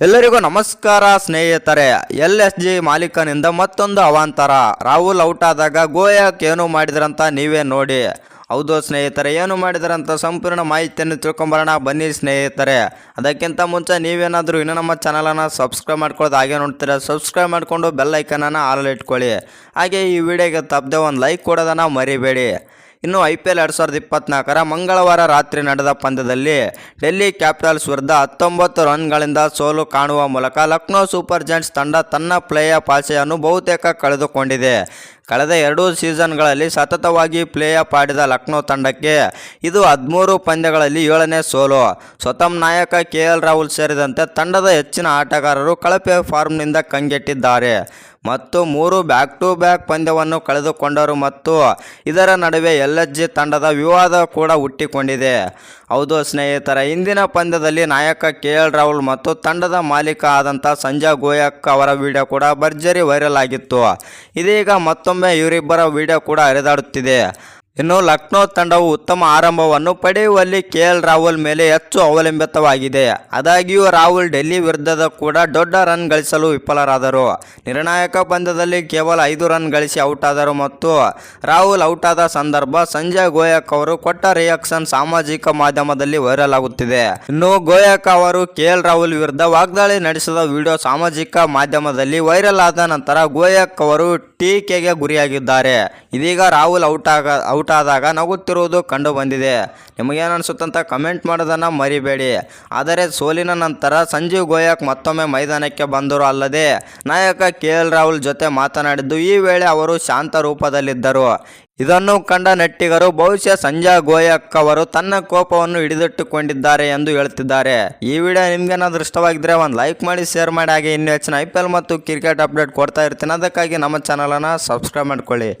ಎಲ್ಲರಿಗೂ ನಮಸ್ಕಾರ ಸ್ನೇಹಿತರೆ, ಎಲ್ ಎಸ್ ಜಿ ಮಾಲೀಕನಿಂದ ಮತ್ತೊಂದು ಅವಾಂತರ. ರಾಹುಲ್ ಔಟ್ ಆದಾಗ ಗೋಯಾಕ್ ಏನು ಮಾಡಿದ್ರಂತ ನೀವೇ ನೋಡಿ. ಹೌದು ಸ್ನೇಹಿತರೆ, ಏನು ಮಾಡಿದ್ರಂತ ಸಂಪೂರ್ಣ ಮಾಹಿತಿಯನ್ನು ತಿಳ್ಕೊಂಬರೋಣ. ಬನ್ನಿ ಸ್ನೇಹಿತರೆ, ಅದಕ್ಕಿಂತ ಮುಂಚೆ ನೀವೇನಾದರೂ ಇನ್ನೂ ನಮ್ಮ ಚಾನಲನ್ನು ಸಬ್ಸ್ಕ್ರೈಬ್ ಮಾಡ್ಕೊಳ್ಳೋದು ಹಾಗೆ ನೋಡ್ತೀರಾ, ಸಬ್ಸ್ಕ್ರೈಬ್ ಮಾಡಿಕೊಂಡು ಬೆಲ್ ಐಕನನ್ನು ಆಲ್ ಇಟ್ಕೊಳ್ಳಿ. ಹಾಗೆ ಈ ವಿಡಿಯೋಗೆ ತಪ್ಪದೆ ಒಂದು ಲೈಕ್ ಕೊಡೋದನ್ನು ಮರಿಬೇಡಿ. ಇನ್ನು ಐ ಪಿ ಎಲ್ ಎರಡು ಸಾವಿರದ ಇಪ್ಪತ್ನಾಲ್ಕರ ಮಂಗಳವಾರ ರಾತ್ರಿ ನಡೆದ ಪಂದ್ಯದಲ್ಲಿ ಡೆಲ್ಲಿ ಕ್ಯಾಪಿಟಲ್ಸ್ ವಿರುದ್ಧ ಹತ್ತೊಂಬತ್ತು ರನ್ಗಳಿಂದ ಸೋಲು ಕಾಣುವ ಮೂಲಕ ಲಕ್ನೋ ಸೂಪರ್ ಜೈಂಟ್ಸ್ ತಂಡ ತನ್ನ ಪ್ಲೇಯ ಆಸೆಯನ್ನು ಬಹುತೇಕ ಕಳೆದುಕೊಂಡಿದೆ. ಕಳೆದ ಎರಡು ಸೀಸನ್ಗಳಲ್ಲಿ ಸತತವಾಗಿ ಪ್ಲೇ ಆಫ್ ಆಡಿದ ಲಕ್ನೋ ತಂಡಕ್ಕೆ ಇದು ಹದಿಮೂರು ಪಂದ್ಯಗಳಲ್ಲಿ ಏಳನೇ ಸೋಲು. ಸ್ವತಂ ನಾಯಕ ಕೆ ರಾಹುಲ್ ಸೇರಿದಂತೆ ತಂಡದ ಹೆಚ್ಚಿನ ಆಟಗಾರರು ಕಳಪೆ ಫಾರ್ಮ್ನಿಂದ ಕಂಗೆಟ್ಟಿದ್ದಾರೆ. ಮತ್ತು ಮೂರು ಬ್ಯಾಕ್ ಟು ಬ್ಯಾಕ್ ಪಂದ್ಯವನ್ನು ಕಳೆದುಕೊಂಡರು ಮತ್ತು ಇದರ ನಡುವೆ ಎಲ್ ಎಚ್ ಜಿ ತಂಡದ ವಿವಾದ ಕೂಡ ಹುಟ್ಟಿಕೊಂಡಿದೆ. ಹೌದು ಸ್ನೇಹಿತರ, ಇಂದಿನ ಪಂದ್ಯದಲ್ಲಿ ನಾಯಕ ಕೆ ಎಲ್ ರಾಹುಲ್ ಮತ್ತು ತಂಡದ ಮಾಲೀಕ ಆದಂಥ ಸಂಜಯ್ ಗೋಯಕ್ ಅವರ ವಿಡಿಯೋ ಕೂಡ ಭರ್ಜರಿ ವೈರಲ್ ಆಗಿತ್ತು. ಇದೀಗ ಮತ್ತೊಮ್ಮೆ ಇವರಿಬ್ಬರ ವಿಡಿಯೋ ಕೂಡ ಹರಿದಾಡುತ್ತಿದೆ. ಇನ್ನು ಲಕ್ನೋ ತಂಡವು ಉತ್ತಮ ಆರಂಭವನ್ನು ಪಡೆಯುವಲ್ಲಿ ಕೆ. ಎಲ್. ರಾಹುಲ್ ಮೇಲೆ ಹೆಚ್ಚು ಅವಲಂಬಿತವಾಗಿದೆ. ಆದಾಗ್ಯೂ ರಾಹುಲ್ ಡೆಲ್ಲಿ ವಿರುದ್ಧದ ಕೂಡ ದೊಡ್ಡ ರನ್ ಗಳಿಸಲು ವಿಫಲರಾದರು. ನಿರ್ಣಾಯಕ ಪಂದ್ಯದಲ್ಲಿ ಕೇವಲ ಐದು ರನ್ ಗಳಿಸಿ ಔಟ್ ಆದರು ಮತ್ತು ರಾಹುಲ್ ಔಟ್ ಆದ ಸಂದರ್ಭ ಸಂಜಯ್ ಗೋಯಕ್ ಅವರು ಕೊಟ್ಟ ರಿಯಾಕ್ಷನ್ ಸಾಮಾಜಿಕ ಮಾಧ್ಯಮದಲ್ಲಿ ವೈರಲ್ ಆಗುತ್ತಿದೆ. ಇನ್ನು ಗೋಯಕ್ ಅವರು ಕೆ. ಎಲ್. ರಾಹುಲ್ ವಿರುದ್ಧ ವಾಗ್ದಾಳಿ ನಡೆಸಿದ ವಿಡಿಯೋ ಸಾಮಾಜಿಕ ಮಾಧ್ಯಮದಲ್ಲಿ ವೈರಲ್ ಆದ ನಂತರ ಗೋಯಕ್ ಅವರು ಟೀಕೆಗೆ ಗುರಿಯಾಗಿದ್ದಾರೆ. ಇದೀಗ ರಾಹುಲ್ ಔಟ್ ಆಗ, ಔಟ್ ಆದಾಗ ನಗುತ್ತಿರುವುದು ಕಂಡು ಬಂದಿದೆ ನಿಮಗೇನು ಅನಿಸುತ್ತಂತ ಕಮೆಂಟ್ ಮಾಡೋದನ್ನು ಮರಿಬೇಡಿ. ಆದರೆ ಸೋಲಿನ ನಂತರ ಸಂಜೀವ್ ಗೋಯಕ್ ಮತ್ತೊಮ್ಮೆ ಮೈದಾನಕ್ಕೆ ಬಂದರು ಅಲ್ಲದೆ, ನಾಯಕ ಕೆ ಎಲ್ ರಾಹುಲ್ ಜೊತೆ ಮಾತನಾಡಿದ್ದು, ಈ ವೇಳೆ ಅವರು ಶಾಂತ ರೂಪದಲ್ಲಿದ್ದರು. ಇದನ್ನು ಕಂಡ ನೆಟ್ಟಿಗರು, ಬಹುಶಃ ಸಂಜಾ ಗೋಯಕ್ ಅವರು ತನ್ನ ಕೋಪವನ್ನು ಹಿಡಿದಿಟ್ಟುಕೊಂಡಿದ್ದಾರೆ ಎಂದು ಹೇಳುತ್ತಿದ್ದಾರೆ ಈ ವಿಡಿಯೋ ನಿಮ್ಗೇನಾದ್ರೂ ಇಷ್ಟವಾಗಿದ್ರೆ ಒಂದು ಲೈಕ್ ಮಾಡಿ, ಶೇರ್ ಮಾಡಿ, ಹಾಗೆ ಇನ್ನೂ ಹೆಚ್ಚಿನ ಐ ಮತ್ತು ಕ್ರಿಕೆಟ್ ಅಪ್ಡೇಟ್ ಕೊಡ್ತಾ ಇರ್ತೀನಿ. ಅದಕ್ಕಾಗಿ ನಮ್ಮ ಚಾನಲನ್ನು ಸಬ್ಸ್ಕ್ರೈಬ್ ಮಾಡ್ಕೊಳ್ಳಿ.